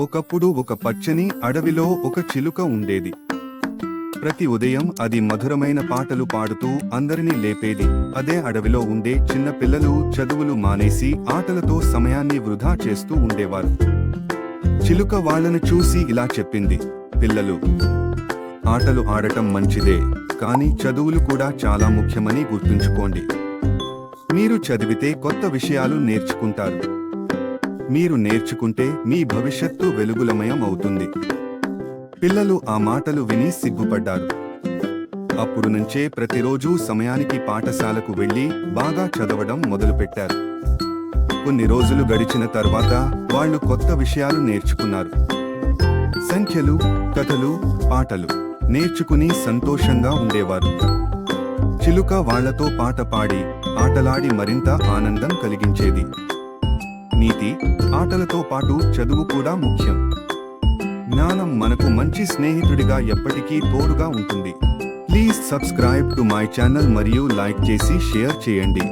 ఒకప్పుడు ఒక పచ్చని అడవిలో ఒక చిలుక ఉండేది. ప్రతి ఉదయం అది మధురమైన పాటలు పాడుతూ అందరినీ లేపేది. అదే అడవిలో ఉండే చిన్న పిల్లలు చదువులు మానేసి ఆటలతో సమయాన్ని వృధా చేస్తూ ఉండేవారు. చిలుక వాళ్ళను చూసి ఇలా చెప్పింది. పిల్లలు ఆటలు ఆడటం మంచిదే కానీ చదువులు కూడా చాలా ముఖ్యమని గుర్తుంచుకోండి. మీరు చదివితే కొత్త విషయాలు నేర్చుకుంటారు. మీరు నేర్చుకుంటే మీ భవిష్యత్తు వెలుగులమయం అవుతుంది పిల్లలు ఆ మాటలు విని సిగ్గుపడ్డారు. అప్పుడు నుంచే ప్రతిరోజూ సమయానికి పాఠశాలకు వెళ్ళి బాగా చదవడం మొదలుపెట్టారు. కొన్ని రోజులు గడిచిన తర్వాత వాళ్ళు కొత్త విషయాలు నేర్చుకున్నారు. సంఖ్యలు కథలు పాటలు నేర్చుకుని సంతోషంగా ఉండేవారు. చిలుక వాళ్ళతో పాట పాడి ఆటలాడి మరింత ఆనందం కలిగించేది. నీతి ఆటలతో పాటు చదువు కూడా ముఖ్యం. జ్ఞానం మనకు మంచి స్నేహితుడిగా ఎప్పటికీ తోడుగా ఉంటుంది. Please subscribe to my channel మరియు లైక్ చేసి షేర్ చేయండి.